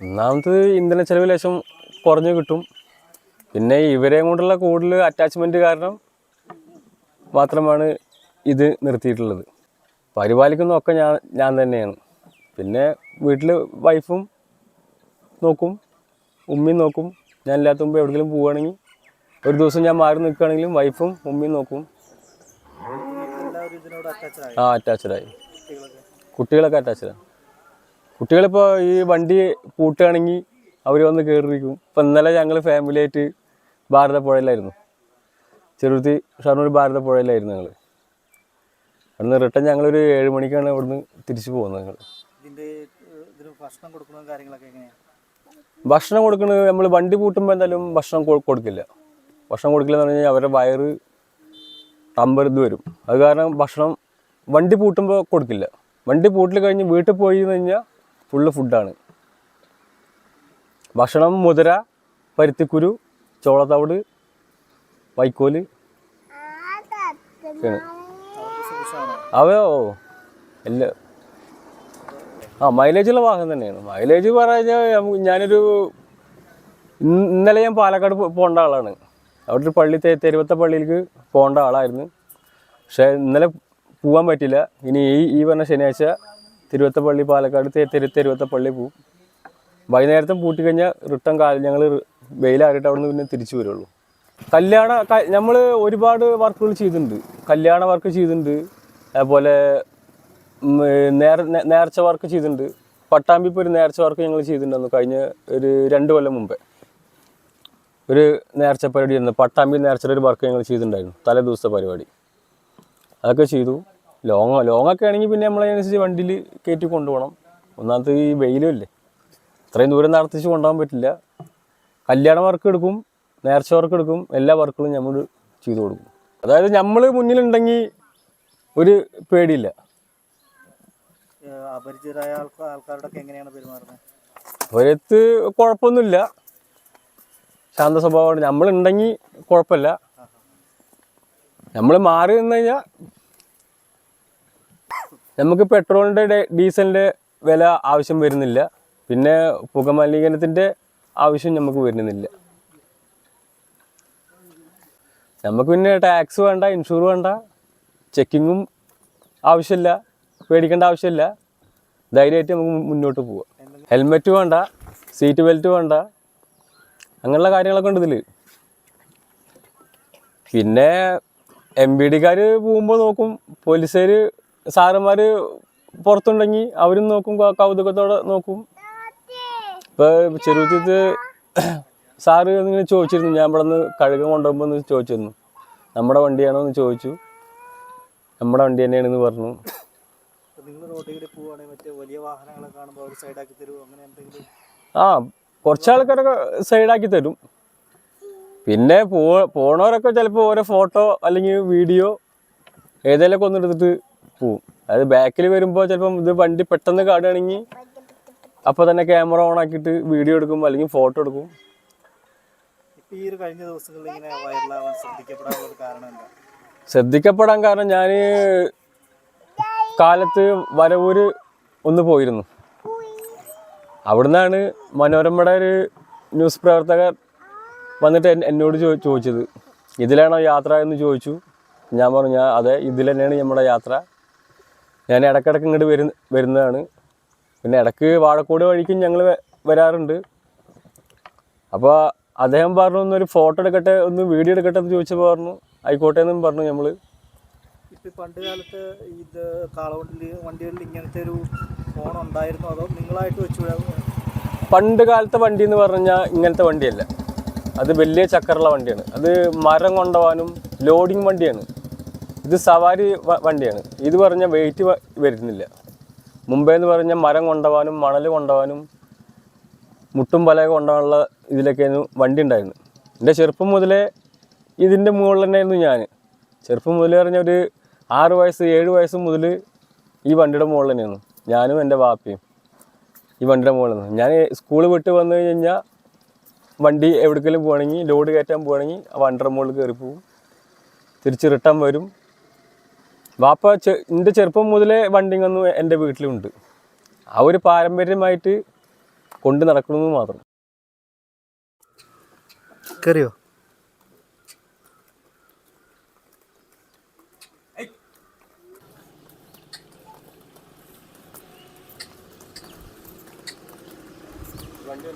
ഒന്നാമത് ഇന്ധന ചെലവ് ലേശം കുറഞ്ഞു കിട്ടും. പിന്നെ ഇവരെ കൊണ്ടുള്ള കൂടുതൽ അറ്റാച്ച്മെന്റ് കാരണം മാത്രമാണ് ഇത് നിർത്തിയിട്ടുള്ളത്. പരിപാലിക്കുന്നതൊക്കെ ഞാൻ ഞാൻ തന്നെയാണ്. പിന്നെ വീട്ടിൽ വൈഫും നോക്കും ഉമ്മയും നോക്കും. ഞാൻ ഇല്ലാത്ത മുമ്പ് എവിടെയെങ്കിലും പോവുകയാണെങ്കിൽ ഒരു ദിവസം ഞാൻ മാറി നിൽക്കുകയാണെങ്കിലും വൈഫും ഉമ്മയും നോക്കും. ആ അറ്റാച്ച്ഡായി കുട്ടികളൊക്കെ അറ്റാച്ച്ഡാണ് കുട്ടികളിപ്പോൾ ഈ വണ്ടി പൂട്ടുകയാണെങ്കിൽ അവർ വന്ന് കയറിയിരിക്കും ഇപ്പം ഇന്നലെ ഞങ്ങൾ ഫാമിലിയായിട്ട് ഭാരതപ്പുഴയിലായിരുന്നു. ചെറുത്തി ഷർണൂർ ഭാരതപ്പുഴയിലായിരുന്നു ഞങ്ങൾ അവിടുന്ന് റിട്ടേൺ ഞങ്ങളൊരു ഏഴ് മണിക്കാണ് അവിടുന്ന് തിരിച്ചു പോകുന്നത് ഞങ്ങൾ ഭക്ഷണം കൊടുക്കുന്നത് നമ്മൾ വണ്ടി പൂട്ടുമ്പോൾ എന്തായാലും ഭക്ഷണം കൊടുക്കില്ല. ഭക്ഷണം കൊടുക്കില്ല എന്ന് പറഞ്ഞു കഴിഞ്ഞാൽ അവരുടെ വയറ് തമ്പരുത് വരും. അത് കാരണം ഭക്ഷണം വണ്ടി പൂട്ടുമ്പോൾ കൊടുക്കില്ല. വണ്ടി പൂട്ടിൽ കഴിഞ്ഞ് വീട്ടിൽ പോയി കഴിഞ്ഞാൽ ഫുള്ള് ഫുഡാണ് ഭക്ഷണം മുതിര പരുത്തിക്കുരു ചോളത്തവിട് വൈക്കോൽ. അവയോ അല്ല എല്ലാ ആ മൈലേജുള്ള വാഹനം തന്നെയാണ്. മൈലേജ് പറഞ്ഞാൽ ഞാനൊരു ഇന്ന് ഇന്നലെ ഞാൻ പാലക്കാട് പോകേണ്ട ആളാണ്. അവിടെ ഒരു പള്ളി തെരുവത്തെ പള്ളിയിലേക്ക് പോകേണ്ട ആളായിരുന്നു. പക്ഷേ ഇന്നലെ പോകാൻ പറ്റില്ല. ഇനി ഈ ഈ പറഞ്ഞ ശനിയാഴ്ച തിരുവത്ത പള്ളി പാലക്കാട് തിരു തിരുവത്തപ്പള്ളി തെരുവത്ത പള്ളി പോവും. വൈകുന്നേരത്തെ പൂട്ടി കഴിഞ്ഞാൽ റിട്ടേൺ കാലം ഞങ്ങൾ വെയിലാറിയിട്ട് അവിടെ നിന്ന് പിന്നെ തിരിച്ചു വരുള്ളൂ. കല്യാണ നമ്മൾ ഒരുപാട് വർക്കുകൾ ചെയ്തിട്ടുണ്ട് കല്യാണ വർക്ക് ചെയ്തിട്ടുണ്ട് അതുപോലെ നേർ നേർച്ച വർക്ക് ചെയ്തിട്ടുണ്ട് പട്ടാമ്പി ഇപ്പോൾ ഒരു നേർച്ച വർക്ക് ഞങ്ങൾ ചെയ്തിട്ടുണ്ടായിരുന്നു കഴിഞ്ഞ ഒരു രണ്ട് കൊല്ലം മുമ്പേ. ഒരു നേർച്ച പരിപാടി ആയിരുന്നു. പട്ടാമ്പി നേർച്ചയുടെ ഒരു വർക്ക് ഞങ്ങൾ ചെയ്തിട്ടുണ്ടായിരുന്നു തലേ ദിവസത്തെ പരിപാടി. അതൊക്കെ ചെയ്തു. ലോങ് ലോങ് ഒക്കെ ആണെങ്കിൽ പിന്നെ നമ്മളതിനനുസരിച്ച് വണ്ടിയിൽ കയറ്റി കൊണ്ടുപോകണം. ഒന്നാമത്തെ ഈ വെയിലും ഇല്ലേ ഇത്രയും ദൂരം നടത്തിച്ച് കൊണ്ടുപോകാൻ പറ്റില്ല. കല്യാണ വർക്ക് എടുക്കും നേർച്ച വർക്ക് എടുക്കും എല്ലാ വർക്കുകളും നമ്മൾ ചെയ്തു കൊടുക്കും. അതായത് നമ്മൾ മുന്നിലുണ്ടെങ്കിൽ ഒരു പേടിയില്ല. അപരിചിതരായ ആൾക്കാരോടൊക്കെ എങ്ങനെയാണ് പെരുമാറുന്നത് അവരത്ത് കുഴപ്പമൊന്നുമില്ല. ശാന്ത സ്വഭാവമാണ്. നമ്മളുണ്ടെങ്കിൽ കുഴപ്പമില്ല. നമ്മൾ മാറി നിന്ന് കഴിഞ്ഞാൽ നമുക്ക് പെട്രോളിന്റെ ഡീസലിന്റെ വില ആവശ്യം വരുന്നില്ല. പിന്നെ പുകമലിനീകരണത്തിന്റെ ആവശ്യം നമുക്ക് വരുന്നില്ല. നമുക്ക് പിന്നെ ടാക്സ് വേണ്ട ഇൻഷുർ വേണ്ട ചെക്കിങ്ങും ആവശ്യമില്ല പേടിക്കേണ്ട ആവശ്യമില്ല. ധൈര്യമായിട്ട് നമുക്ക് മുന്നോട്ട് പോവാം. ഹെൽമെറ്റ് വേണ്ട സീറ്റ് ബെൽറ്റ് വേണ്ട അങ്ങനെയുള്ള കാര്യങ്ങളൊക്കെ ഉണ്ട് ഇതിൽ പിന്നെ എം ബി ഡിക്കാർ പോകുമ്പോൾ നോക്കും പോലീസുകാർ സാറന്മാർ പുറത്തുണ്ടെങ്കിൽ അവരും നോക്കും കൗതുകത്തോടെ നോക്കും. ഇപ്പോൾ ചെറുപ്പത്ത് സാറ് ഇങ്ങനെ ചോദിച്ചിരുന്നു. ഞാൻ ഇവിടെ നിന്ന് കഴുകം കൊണ്ടുപോകുമ്പോൾ ഒന്ന് ചോദിച്ചിരുന്നു. നമ്മുടെ വണ്ടിയാണോ? എന്ന് ചോദിച്ചു. നമ്മുടെ വണ്ടി തന്നെയാണെന്ന് പറഞ്ഞു. ആ കുറച്ച് ആൾക്കാരൊക്കെ സൈഡാക്കി തരും. പിന്നെ പോ പോണവരൊക്കെ ചിലപ്പോൾ ഓരോ ഫോട്ടോ അല്ലെങ്കിൽ വീഡിയോ ഏതെങ്കിലുമൊക്കെ ഒന്ന് എടുത്തിട്ട് പോവും അതായത് ബാക്കിൽ വരുമ്പോൾ ചിലപ്പം ഇത് വണ്ടി പെട്ടെന്ന് കാടുകയാണെങ്കിൽ അപ്പോൾ തന്നെ ക്യാമറ ഓൺ ആക്കിയിട്ട് വീഡിയോ എടുക്കും അല്ലെങ്കിൽ ഫോട്ടോ എടുക്കും. ഈ ഒരു കഴിഞ്ഞ ദിവസങ്ങളിൽ ഇങ്ങനെ വൈറലാവാൻ ശ്രദ്ധിക്കപ്പെടാനുള്ള ഒരു കാരണം എന്താ? ശ്രദ്ധിക്കപ്പെടാൻ കാരണം ഞാൻ കാലത്ത് വരവൂര് ഒന്ന് പോയിരുന്നു. അവിടുന്നാണ് മനോരമയുടെ ഒരു ന്യൂസ് പ്രവർത്തകർ വന്നിട്ട് എന്നോട് ചോദിച്ചത്. ഇതിലാണോ യാത്ര എന്ന് ചോദിച്ചു. ഞാൻ പറഞ്ഞു അതെ ഇതിൽ തന്നെയാണ് നമ്മുടെ യാത്ര. ഞാൻ ഇടക്കിടക്ക് ഇങ്ങോട്ട് വരുന്ന വരുന്നതാണ്. പിന്നെ ഇടയ്ക്ക് വാഴക്കോട് വഴിക്കും ഞങ്ങൾ വരാറുണ്ട്. അപ്പോൾ അദ്ദേഹം പറഞ്ഞു ഒന്നൊരു ഫോട്ടോ എടുക്കട്ടെ ഒന്ന് വീഡിയോ എടുക്കട്ടെ എന്ന് ചോദിച്ചപ്പോൾ പറഞ്ഞു ആയിക്കോട്ടെ എന്നും പറഞ്ഞു നമ്മൾ ഇപ്പം പണ്ട് കാലത്ത് ഇത് വണ്ടികളിൽ ഇങ്ങനത്തെ ഒരു ഫോൺ ഉണ്ടായിരുന്നോ? അതോ നിങ്ങളായിട്ട് വെച്ചു പണ്ട് കാലത്തെ വണ്ടി എന്ന് പറഞ്ഞാൽ ഇങ്ങനത്തെ വണ്ടിയല്ല. അത് വലിയ ചക്കറുള്ള വണ്ടിയാണ്. അത് മരം കൊണ്ടുപോകാനും ലോഡിങ് വണ്ടിയാണ്. ഇത് സവാരി വണ്ടിയാണ്. ഇത് പറഞ്ഞ വെയിറ്റ് വരുന്നില്ല. മുമ്പേ എന്ന് പറഞ്ഞാൽ മരം കൊണ്ടുപോകാനും മണൽ കൊണ്ടുപോകാനും മുട്ടും പല കൊണ്ടുപോകാനുള്ള ഇതിലൊക്കെയായിരുന്നു വണ്ടി ഉണ്ടായിരുന്നു എന്റെ ചെറുപ്പം മുതലേ ഇതിന്റെ മുകളിൽ തന്നെയായിരുന്നു ഞാൻ ചെറുപ്പം മുതലേ പറഞ്ഞ ഒരു ആറ് വയസ്സ് ഏഴ് വയസ്സ് മുതൽ ഈ വണ്ടിയുടെ മുകളിൽ തന്നെയായിരുന്നു. ഞാനും എന്റെ വാപ്പയും ഈ വണ്ടിയുടെ മുകളിൽ നിന്ന്. ഞാൻ സ്കൂൾ വിട്ട് വന്നു കഴിഞ്ഞാൽ വണ്ടി എവിടേക്കെങ്കിലും പോകണമെങ്കിൽ ലോഡ് കയറ്റാൻ പോകണമെങ്കിൽ വണ്ടിയുടെ മുകളിൽ കയറി പോകും തിരിച്ച് റിട്ടേൺ വരും. വാപ്പ എന്റെ ചെറുപ്പം മുതലേ വണ്ടിങ്ങൊന്നും എന്റെ വീട്ടിലുണ്ട്. ആ ഒരു പാരമ്പര്യമായിട്ട് കൊണ്ടു നടക്കണമെന്ന് മാത്രം. കറിയോ? വണ്ടി